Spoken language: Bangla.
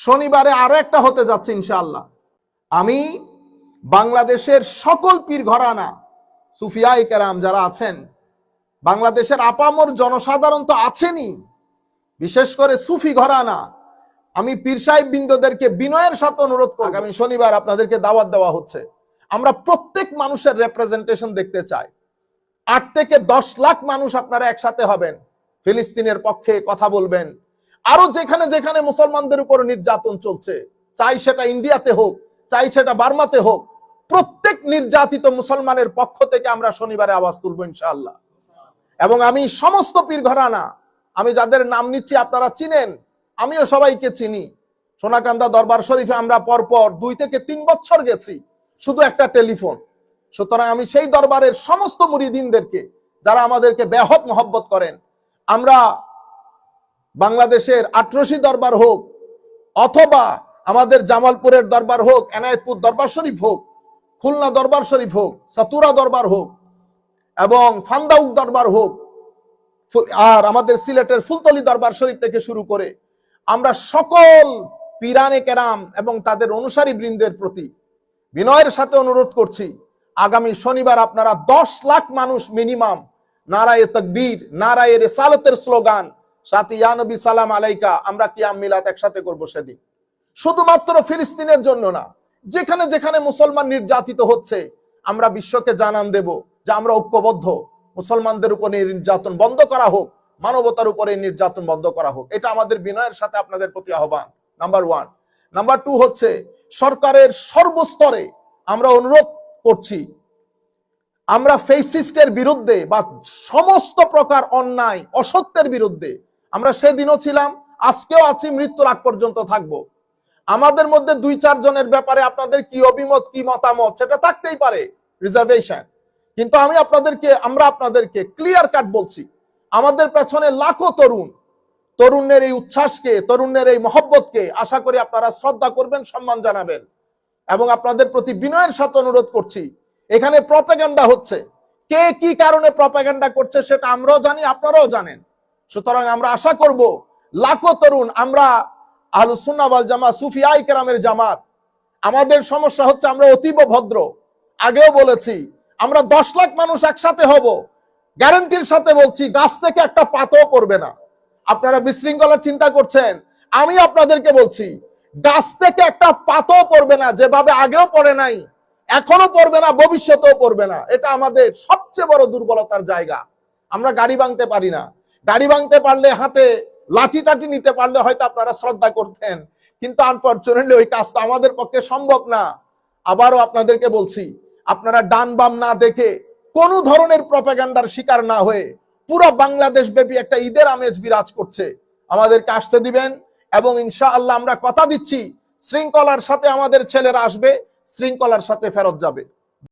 শনিবারে আরও একটা হতে যাচ্ছে ইনশাআল্লাহ। আমি বাংলাদেশের সকল পীর ঘরানা সুফিয়াই কেরাম যারা আছেন, বাংলাদেশের আপামর জনসাধারণ তো আছেনই, বিশেষ করে সুফি ঘরানা, আমি পীর সাহেব বিন্দুদেরকে বিনয়ের সাথে অনুরোধ করব। আগামী শনিবার আপনাদেরকে দাওয়াত দেওয়া হচ্ছে। আমরা প্রত্যেক মানুষের রেপ্রেজেন্টেশন দেখতে চাই। আট থেকে দশ লাখ মানুষ আপনারা একসাথে হবেন। ফিলিস্তিনের পক্ষে কথা বলবেন। আরও যেখানে যেখানে মুসলমানদের উপর নির্যাতন চলছে, চাই সেটা ইন্ডিয়াতে হোক, চাই সেটা বার্মাতে হোক, প্রত্যেক নির্যাতিত মুসলমানের পক্ষ থেকে আমরা শনিবারে আওয়াজ তুলবো ইনশাআল্লাহ। এবং আমি সমস্ত পীর ঘরানা, আমি যাদের নাম নিচ্ছি আপনারা চিনেন, আমিও সবাইকে চিনি। সোনাকান্দা দরবার শরীফে আমরা পরপর দুই থেকে তিন বছর গেছি, শুধু একটা টেলিফোন। সুতরাং আমি সেই দরবারের সমস্ত মুরিদিনদেরকে, যারা আমাদেরকে ব্যাহত মহব্বত করেন, আমরা বাংলাদেশের আটরশি দরবার হোক, অথবা আমাদের জামালপুরের দরবার হোক, এনায়তপুর দরবার শরীফ হোক, খুলনা দরবার শরীফ হোক, সাতুরা দরবার হোক, এবং ফান্দাউক দরবার হোক আর আমাদের সিলেটের ফুলতলি দরবার শরীফ থেকে শুরু করে আমরা সকল পিরানে কেরাম এবং তাদের অনুসারী বৃন্দের প্রতি বিনয়ের সাথে অনুরোধ করছি, আগামী শনিবার আপনারা দশ লাখ মানুষ মিনিমাম নারায়ে তকবীর, নারায়ে রেসালতের স্লোগান সাথে সালাম আলাইকা, আমরা কিয়াম মিলাত একসাথে করব সেদিন। শুধুমাত্র ফিলিস্তিনের জন্য না, যেখানে যেখানে মুসলমান নির্যাতিত হচ্ছে, আমরা বিশ্বকে জানান দেব যে আমরা ঐক্যবদ্ধ। মুসলমানদের উপর নির্যাতন বন্ধ করা হোক, মানবতার উপরে নির্যাতন বন্ধ করা হোক। এটা আমাদের বিনয়ের সাথে আপনাদের প্রতি আহ্বান নাম্বার ওয়ান নাম্বার টু হচ্ছে, সরকারের সর্বস্তরে আমরা অনুরোধ করছি, আমরা ফেসিস্টের বিরুদ্ধে বা সমস্ত প্রকার অন্যায়, অসত্যের বিরুদ্ধে আমরা সেদিনও ছিলাম, আজকেও আছি, মৃত্যুর আগ পর্যন্ত থাকব। আমাদের মধ্যে দুই, চার জনের ব্যাপারে আপনাদের কি অভিমত, কি মতামত, সেটা থাকতেই পারে রিজার্ভেশন কিন্তু আমি আপনাদেরকে, আমরা আপনাদেরকে ক্লিয়ার কাট বলছি, আমাদের পেছনে লাখো তরুণ, তরুণের এই উচ্ছ্বাসকে, তরুণের এই মহব্বতকে আশা করি আপনারা শ্রদ্ধা করবেন, সম্মান জানাবেন। এবং আপনাদের প্রতি বিনয়ের সাথে অনুরোধ করছি, এখানে প্রপাগান্ডা হচ্ছে। কে কি কারণে প্রপাগান্ডা করছে সেটা আমরাও জানি, আপনারাও জানেন। সুতরাং আমরা আশা করব, লাখো তরুণ, আমরা আলু আহলুসুন্নাওয়াল জামা সুফিয়াই কেরামের জামাত, আমাদের সমস্যা হচ্ছে আমরা অতীব ভদ্র। আগেও বলেছি, আমরা দশ লাখ মানুষ একসাথে হব, গ্যারান্টির সাথে বলছি, গাছ থেকে একটা পাতও পড়বে না। আপনারা বিশৃঙ্খলার চিন্তা করছেন, আমি আপনাদেরকে বলছি, গাছ থেকে একটা পাতও পড়বে না, যেভাবে আগেও পড়ে নাই এখনও পড়বে না, ভবিষ্যতেও পড়বে না। এটা আমাদের সবচেয়ে বড় দুর্বলতার জায়গা। আমরা গাড়ি ভাঙতে পারি না। গাড়ি ভাঙতে পারলে হাতে লাঠি টাঠি নিতে পারলে হয়তো আপনারা শ্রদ্ধা করতেন। কিন্তু আনফর্চুনেটলি ওই কাজটা আমাদের পক্ষে সম্ভব না। আবারও আপনাদেরকে বলছি, আপনারা ডান বাম না দেখে কোনো ধরনের প্রপাগান্ডার শিকার না হয়ে পুরো বাংলাদেশ ব্যাপী একটা ঈদের আমেজ বিরাজ করছে। আমাদেরকে আসতে দিবেন এবং ইনশাআল্লাহ আমরা কথা দিচ্ছি, শৃঙ্খলার সাথে আমাদের ছেলেরা আসবে, শৃঙ্খলার সাথে ফেরত যাবে।